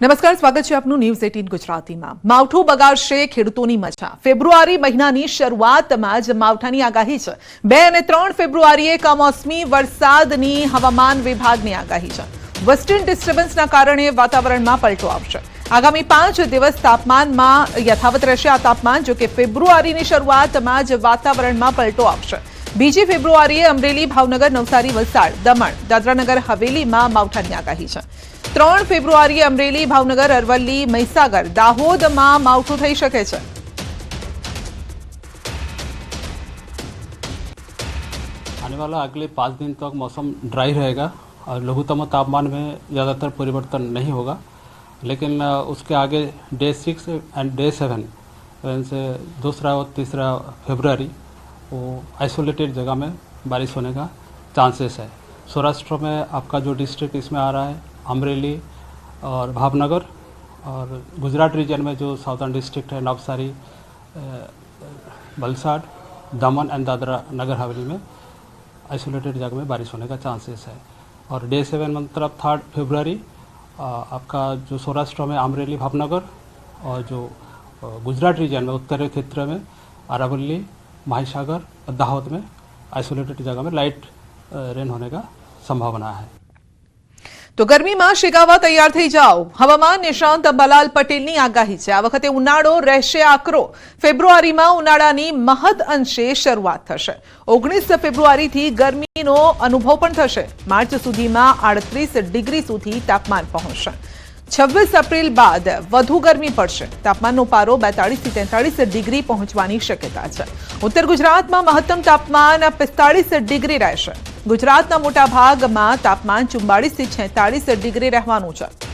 નમસ્કાર, સ્વાગત છે આપનું ન્યૂઝ એટીન ગુજરાતીમાં. માવઠું બગાડશે ખેડૂતોની મજા. ફેબ્રુઆરી મહિનાની શરૂઆતમાં જ માવઠાની આગાહી છે. બે અને ત્રણ ફેબ્રુઆરીએ કમોસમી વરસાદની હવામાન વિભાગની આગાહી છે. વેસ્ટર્ન ડિસ્ટર્બન્સના કારણે વાતાવરણમાં પલટો આવશે. આગામી પાંચ દિવસ તાપમાનમાં યથાવત રહેશે આ તાપમાન જો કે ફેબ્રુઆરીની શરૂઆતમાં જ વાતાવરણમાં પલટો આવશે. બીજી ફેબ્રુઆરીએ અમરેલી ભાવનગર નવસારી વલસાડ દમણ દાદરાનગર હવેલીમાં માવઠાની આગાહી છે ત્રણ ફેબ્રુઆરીએ અમરેલી ભાવનગર અરવલ્લી મહીસાગર દાહોદમાં માવઠું થઈ શકે છે आने वाला अगले पाँच दिन तक मौसम ड्राई रहेगा और लघुतम तापमान में ज़्यादातर परिवर्तन नहीं होगा लेकिन अ, उसके आगे day six and day seven से दूसरा और तीसरा फरवरी वो आइसोलेटेड जगह में बारिश होने का चांसेस है। सौराष्ट्र में आपका जो डिस्ट्रिक्ट इसमें आ रहा है, अमरेली और भावनगर और गुजरात रीजन में जो साउथर्न डिस्ट्रिक्ट है, नवसारी बलसाड, दमन एंड दादरा नगर हवेली में आइसोलेटेड जगह में बारिश होने का चांसेस है। और डे सेवन मतलब थर्ड फरवरी आपका जो सौराष्ट्र में अमरेली, भावनगर और जो गुजरात रीजन में उत्तरी क्षेत्र में अरावली माहीसागर और दाहोद में आइसोलेटेड जगह में लाइट रेन होने का संभावना है તો ગરમીમાં શેકાવા તૈયાર થઈ જાઓ હવામાન નિષ્ણાંત અંબાલાલ પટેલની આગાહી છે આ વખતે ઉનાળો રહેશે આકરો ફેબ્રુઆરીમાં ઉનાળાની મહદ અંશે શરૂઆત થશે ઓગણીસ ફેબ્રુઆરીથી ગરમીનો અનુભવ પણ થશે માર્ચ સુધીમાં આડત્રીસ ડિગ્રી સુધી તાપમાન પહોંચશે છવ્વીસ એપ્રિલ બાદ વધુ ગરમી પડશે. તાપમાનનો પારો બેતાળીસથી તેતાળીસ ડિગ્રી પહોંચવાની શક્યતા છે. ઉત્તર ગુજરાતમાં મહત્તમ તાપમાન પિસ્તાળીસ ડિગ્રી રહેશે. ગુજરાતના મોટા ભાગમાં તાપમાન ચુમ્બાળીસથી છેતાળીસ ડિગ્રી રહેવાનું છે.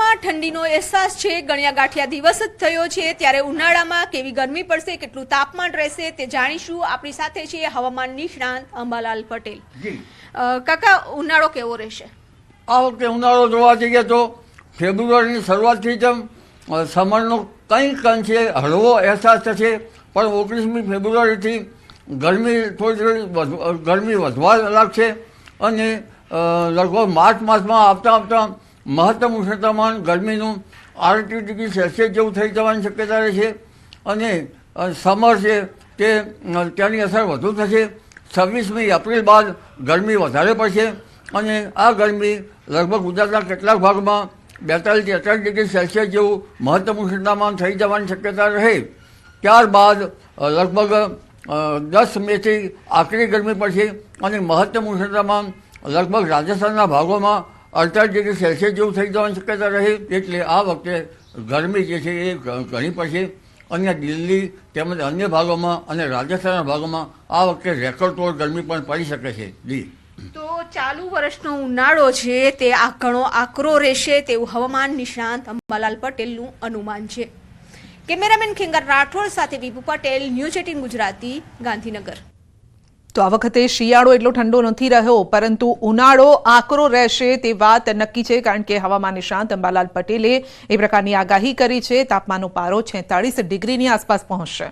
શિયાળામાં ઠંડીનો અહેસાસ છે ગણ્યા ગાંઠિયા દિવસ જ થયો છે ત્યારે ઉનાળામાં કેવી ગરમી પડશે કેટલું તાપમાન રહેશે તે જાણીશું. આપણી સાથે છે હવામાન નિષ્ણાંત અંબાલાલ પટેલ. કાકા ઉનાળો કેવો રહેશે? આ વખતે ઉનાળો જોવા જઈએ તો ફેબ્રુઆરીની શરૂઆતથી જ સમરનો કંઈક અંશે હળવો અહેસાસ થશે પણ ઓગણીસમી ફેબ્રુઆરીથી ગરમી થોડી થોડી ગરમી વધવા લાગશે અને લગભગ માર્ચ માસમાં આવતા આવતા મહત્તમ ઉષ્ણતામાન ગરમીનું આડત્રીસ ડિગ્રી સેલ્સિયસ જેવું થઈ જવાની શક્યતા રહેશે અને અ, સમર છે તે ત્યાંની અસર વધુ થશે. છવ્વીસમી એપ્રિલ બાદ ગરમી વધારે પડશે અને આ ગરમી લગભગ ગુજરાતના કેટલાક ભાગમાં બેતાલીસ તેતાલીસ ડિગ્રી સેલ્સિયસ જેવું મહત્તમ ઉષ્ણતામાન થઈ જવાની શક્યતા રહે. ત્યારબાદ લગભગ દસ મેથી આકરી ગરમી પડશે અને મહત્તમ ઉષ્ણતામાન લગભગ રાજસ્થાનના ભાગોમાં અડતાલીસ ડિગ્રી સેલ્સિયસ જેવું થઈ જવાની શક્યતા રહે, એટલે આ વખતે ગરમી જે છે એ ઘણી પડશે. અન્ય દિલ્હી તેમજ અન્ય ભાગોમાં અને રાજસ્થાનના ભાગોમાં આ વખતે રેકોર્ડ તોડ ગરમી પણ પડી શકે છે. જી. તો ચાલુ વર્ષનો ઉનાળો છે, તે આ ઘણો આકરો રહેશે તેવું હવામાન નિષ્ણાંત અંબાલાલ પટેલનું અનુમાન છે. કેમેરામેન ખેંગર રાઠોડ સાથે વિભુ પટેલ, ન્યૂઝ એટીન ગુજરાતી, ગાંધીનગર. તો આ વખતે શિયાળો એટલો ઠંડો નથી રહ્યો, પરંતુ ઉનાળો આકરો રહેશે તે વાત નક્કી છે, કારણ કે હવામાન નિષ્ણાંત અંબાલાલ પટેલે એ પ્રકારની આગાહી કરી છે. તાપમાનનો પારો છેતાળીસ ડિગ્રીની આસપાસ પહોંચશે.